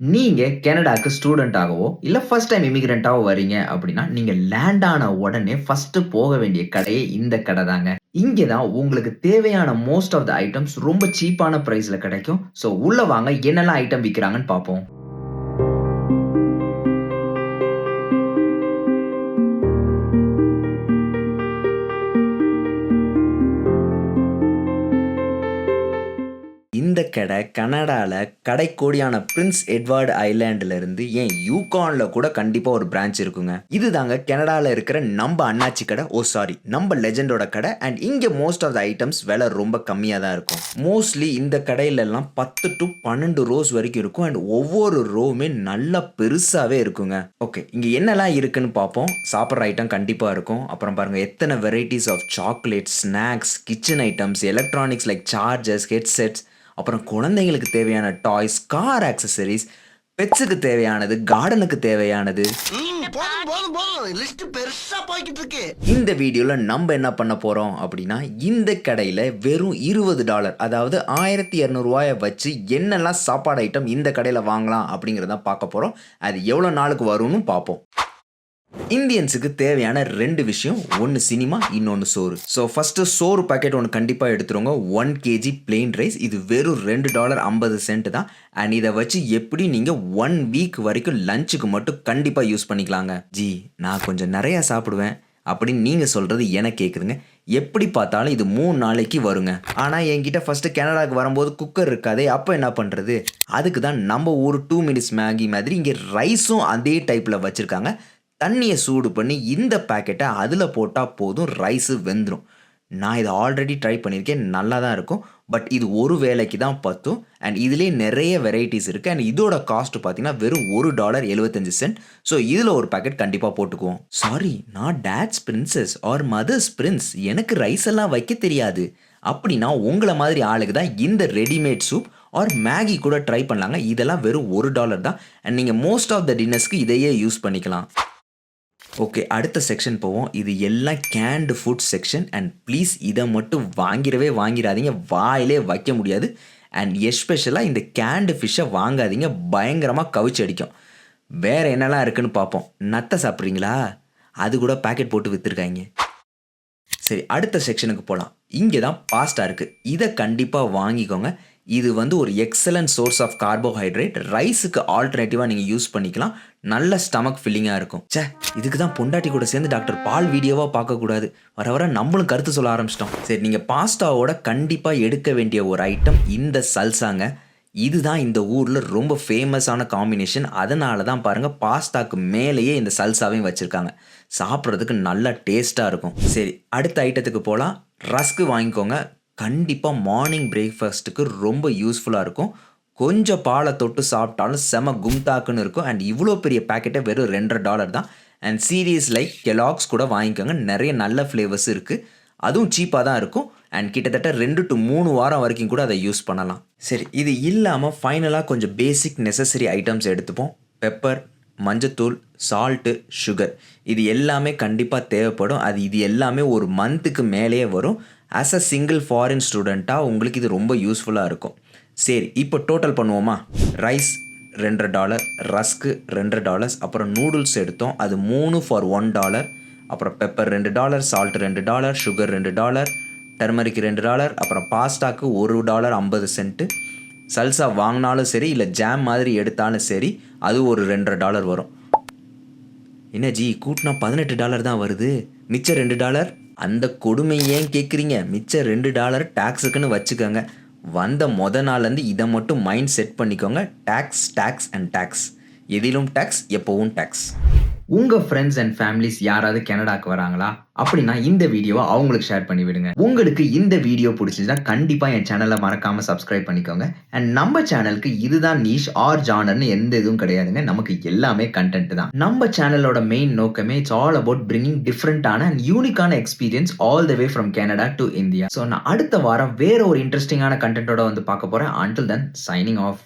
நீங்க கனடாக்கு ஸ்டூடெண்ட்டாகவோ, இல்லை first time இமிகிரண்ட்டாவோ வரீங்க அப்படின்னா, நீங்க லேண்ட் ஆன உடனே ஃபர்ஸ்ட் போக வேண்டிய கடையே இந்த கடை தாங்க. இங்கே தான் உங்களுக்கு தேவையான மோஸ்ட் ஆஃப் த ஐட்டம்ஸ் ரொம்ப சீப்பான ப்ரைஸில் கிடைக்கும். ஸோ உள்ள வாங்க என்னெல்லாம் ஐட்டம் விற்கிறாங்கன்னு பார்ப்போம். இந்த கடை கனடாவில் கடைக்கோடியான பிரின்ஸ் எட்வர்டு ஐலாண்டுல இருந்து ஏன் யூகான்ல கூட கண்டிப்பாக ஒரு பிரான்ச் இருக்குங்க. இதுதாங்க கனடாவில் இருக்கிற நம்ம அண்ணாச்சி கடை. ஓ சாரி நம்ம லெஜெண்டோட கடை அண்ட் இங்கே மோஸ்ட் ஆஃப் த ஐட்டம்ஸ் விலை ரொம்ப கம்மியாக தான் இருக்கும். மோஸ்ட்லி இந்த கடையிலெல்லாம் பத்து டு 12 ரோஸ் வரைக்கும் இருக்கும் அண்ட் ஒவ்வொரு ரோவுமே நல்லா பெருசாகவே இருக்குங்க. ஓகே இங்கே என்னெல்லாம் இருக்குன்னு பார்ப்போம். சாப்பிட்ற ஐட்டம் கண்டிப்பாக இருக்கும். அப்புறம் பாருங்கள் எத்தனை varieties of chocolate, snacks, kitchen items, electronics like chargers, headsets அப்புறம் குழந்தைங்களுக்கு தேவையான டாய்ஸ், கார் ஆக்சசரிஸ், பெட்ஸுக்கு தேவையானது, கார்டனுக்கு தேவையானது. இந்த வீடியோல நம்ம என்ன பண்ண போறோம் அப்படின்னா இந்த கடையில வெறும் இருபது டாலர் அதாவது ஆயிரத்தி இரநூறுவாயை வச்சு என்னெல்லாம் சாப்பாடு ஐட்டம் இந்த கடையில வாங்கலாம் அப்படிங்கிறத பார்க்க போறோம். அது எவ்வளோ நாளுக்கு வரும்னு பார்ப்போம். இந்தியன்ஸுக்கு தேவையான ரெண்டு விஷயம் ஒன்று சினிமா இன்னொன்று சோறு. ஸோ ஃபஸ்ட்டு சோறு பாக்கெட் ஒன்று கண்டிப்பாக எடுத்துருங்க. ஒன் கேஜி பிளெயின் ரைஸ் இது வெறும் ரெண்டு டாலர் ஐம்பது சென்ட் தான். அண்ட் இதை வச்சு எப்படி நீங்கள் ஒன் வீக் வரைக்கும் லஞ்சுக்கு மட்டும் கண்டிப்பாக யூஸ் பண்ணிக்கலாங்க. ஜி நான் கொஞ்சம் நிறையா சாப்பிடுவேன். அப்படின்னு நீங்கள் சொல்கிறது எனக்கு கேட்குதுங்க எப்படி பார்த்தாலும் இது மூணு நாளைக்கு வருங்க. ஆனால் என்கிட்ட ஃபஸ்ட்டு கனடாவுக்கு வரும்போது குக்கர் இருக்காதே அப்போ என்ன பண்ணுறது அதுக்கு தான் நம்ம ஒரு டூ மினிட்ஸ் மேகி மாதிரி இங்கே ரைஸும் அதே டைப்பில் வச்சுருக்காங்க. தண்ணியை சூடு பண்ணி இந்த பேக்கெட்டை அதில் போட்டால் போதும் ரைஸு வெந்துடும் நான் இதை ஆல்ரெடி ட்ரை பண்ணியிருக்கேன் நல்லா தான் இருக்கும். பட் இது ஒரு வேலைக்கு தான் பத்தும். அண்ட் இதுலேயே நிறைய வெரைட்டிஸ் இருக்குது அண்ட் இதோட காஸ்ட் பார்த்தீங்கன்னா வெறும் ஒரு டாலர் எழுபத்தஞ்சு சென்ட் ஸோ இதில் ஒரு பேக்கெட் கண்டிப்பாக போட்டுக்குவோம். சாரி நான் dates princess or mother's prince எனக்கு ரைஸ் எல்லாம் வைக்க தெரியாது. அப்படின்னா உங்களை மாதிரி ஆளுக்கு தான் இந்த ரெடிமேட் சூப் ஆர் மேகி கூட ட்ரை பண்ணலாங்க. இதெல்லாம் வெறும் ஒரு டாலர் தான். அண்ட் நீங்கள் மோஸ்ட் ஆஃப் த டின்னர்ஸ்க்கு இதையே யூஸ் பண்ணிக்கலாம். ஓகே அடுத்த செக்ஷன் போவோம். இது எல்லாம் canned food section and please இதை மட்டும் வாங்கிடவே வாங்கிடாதீங்க. வாயிலே வைக்க முடியாது. அண்ட் எஸ்பெஷலாக இந்த கேண்டு ஃபிஷ்ஷை வாங்காதீங்க. பயங்கரமாக கவிச்சு அடிக்கும். வேறு என்னெல்லாம் இருக்குன்னு பார்ப்போம். நத்தை சாப்பிட்றீங்களா? அது கூட பேக்கெட் போட்டு விற்றுருக்காங்க சரி அடுத்த செக்ஷனுக்கு போகலாம் இங்கே தான் பாஸ்டா இருக்குது இதை கண்டிப்பாக வாங்கிக்கோங்க. இது வந்து ஒரு எக்ஸலண்ட் சோர்ஸ் ஆஃப் கார்போஹைட்ரேட் ரைஸுக்கு ஆல்டர்னேட்டிவாக நீங்கள் யூஸ் பண்ணிக்கலாம். நல்ல ஸ்டமக் ஃபில்லிங்காக இருக்கும். ச்சே இதுக்கு தான் பொண்டாட்டி கூட சேர்ந்து டாக்டர் பால் வீடியோவாக பார்க்கக்கூடாது. வர வர நம்மளும் கருத்து சொல்ல ஆரம்பிச்சிட்டோம். சரி நீங்கள் பாஸ்தாவோட கண்டிப்பாக எடுக்க வேண்டிய ஒரு ஐட்டம் இந்த சல்சாங்க இதுதான் இந்த ஊரில் ரொம்ப ஃபேமஸான காம்பினேஷன் அதனால தான் பாருங்கள் பாஸ்தாக்கு மேலேயே இந்த சல்சாவையும் வச்சுருக்காங்க. சாப்பிட்றதுக்கு நல்லா டேஸ்ட்டாக இருக்கும். சரி அடுத்த ஐட்டத்துக்கு போகலாம் ரஸ்க்கு வாங்கிக்கோங்க. கண்டிப்பாக மார்னிங் பிரேக்ஃபாஸ்ட்டுக்கு ரொம்ப யூஸ்ஃபுல்லாக இருக்கும். கொஞ்சம் பாலை தொட்டு சாப்பிட்டாலும் செம கும்தாக்குன்னு இருக்கும். அண்ட் இவ்வளோ பெரிய பேக்கெட்டை வெறும் ரெண்டரை டாலர் தான். அண்ட் சீரியஸ் லைக் கெலாக்ஸ் கூட வாங்கிக்கோங்க. நிறைய நல்ல ஃப்ளேவர்ஸ் இருக்குது அதுவும் சீப்பாக தான் இருக்கும். அண்ட் கிட்டத்தட்ட ரெண்டு டு மூணு வாரம் வரைக்கும் கூட அதை யூஸ் பண்ணலாம். சரி இது இல்லாமல் ஃபைனலாக கொஞ்சம் பேசிக் நெசசரி ஐட்டம்ஸ் எடுத்துப்போம். பெப்பர் மஞ்சத்தூள் சால்ட்டு சுகர் இது எல்லாமே கண்டிப்பாக தேவைப்படும். அது இது எல்லாமே ஒரு மந்த்துக்கு மேலேயே வரும். ஆஸ் அ சிங்கிள் ஃபாரின் ஸ்டூடெண்ட்டாக உங்களுக்கு இது ரொம்ப யூஸ்ஃபுல்லாக இருக்கும். சரி இப்போ டோட்டல் பண்ணுவோமா? ரைஸ் ரெண்டரை டாலர் ரஸ்க்கு ரெண்டரை டாலர்ஸ் அப்புறம் நூடுல்ஸ் எடுத்தோம். அது மூணு ஃபார் ஒன் டாலர் அப்புறம் பெப்பர் ரெண்டு டாலர் சால்ட் ரெண்டு டாலர் சுகர் ரெண்டு டாலர் டர்மரிக் ரெண்டு டாலர் அப்புறம் பாஸ்டாக்கு ஒரு டாலர் ஐம்பது சென்ட்டு சல்சா வாங்கினாலும் சரி இல்லை ஜாம் மாதிரி எடுத்தாலும் சரி அது ஒரு ரெண்டரை டாலர் வரும். என்ன ஜி கூட்டினா பதினெட்டு டாலர் தான் வருது. மிச்சம் ரெண்டு டாலர் அந்த கொடுமை ஏன் கேட்குறீங்க மிச்சம் ரெண்டு டாலர் டேக்ஸுக்குன்னு வச்சுக்கோங்க. வந்த மொத நாள்லேருந்து இதை மட்டும் மைண்ட் செட் பண்ணிக்கோங்க. டேக்ஸ் டேக்ஸ் அண்ட் டேக்ஸ் எதிலும் டேக்ஸ் எப்போவும் டேக்ஸ் உங்கள் ஃப்ரெண்ட்ஸ் அண்ட் ஃபேமிலிஸ் யாராவது கனடாக்கு வராங்களா? அப்படின்னா இந்த வீடியோவை அவங்களுக்கு ஷேர் பண்ணி விடுங்க. உங்களுக்கு இந்த வீடியோ பிடிச்சிருந்தா கண்டிப்பாக என் சேனலை மறக்காம சப்ஸ்கிரைப் பண்ணிக்கோங்க. அண்ட் நம்ம சேனலுக்கு இதுதான் நீஷ் ஆர் ஜானர்னு எந்த இதுவும் கிடையாதுங்க. நமக்கு எல்லாமே கண்டென்ட் தான். நம்ம சேனலோட மெயின் நோக்கமே இட்ஸ் ஆல் அபவுட் பிரிங்கிங் டிஃப்ரெண்டான அண்ட் யூனிக்கான experience all the way from Canada to India so நான் அடுத்த வாரம் வேற ஒரு இன்ட்ரெஸ்டிங்கான கண்டென்ட்டோட வந்து பார்க்க போறேன். Until then signing off